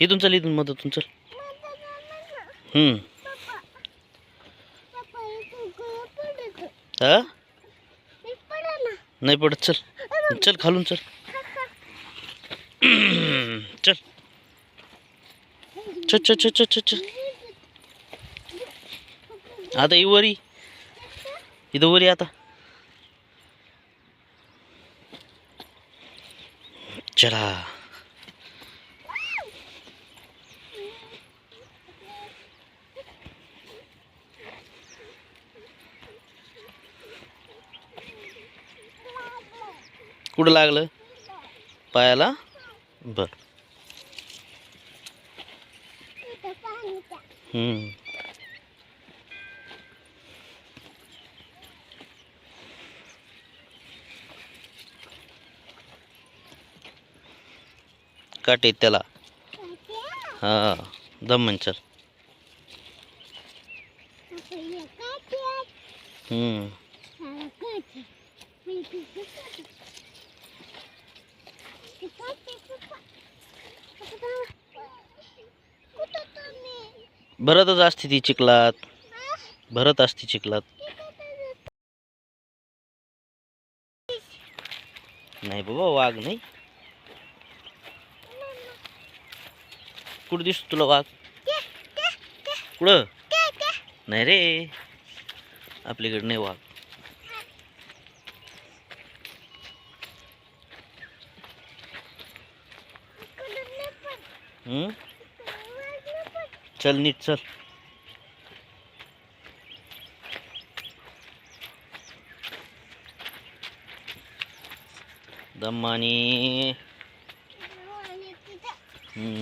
इथून चल इथून मधातून चल. हम्म. नाही पडत चल. चल खालून चल. चल. चल चल चल चल चल आता इवरी वरी. इथं वरी आता. चला. कुठं लागलं? पायाला? बर. काटे त्याला. हा दम चल हम्म. भरतच असते ती चिखलात. भरत असते चिखलात. नाही बाबा वाघ नाही. कुठं दिसतो तुला वाघ? कुठं? नाही रे. आपल्याकडे नाही वाघ. हम्म? चल नीट चल. दमानी हम्म.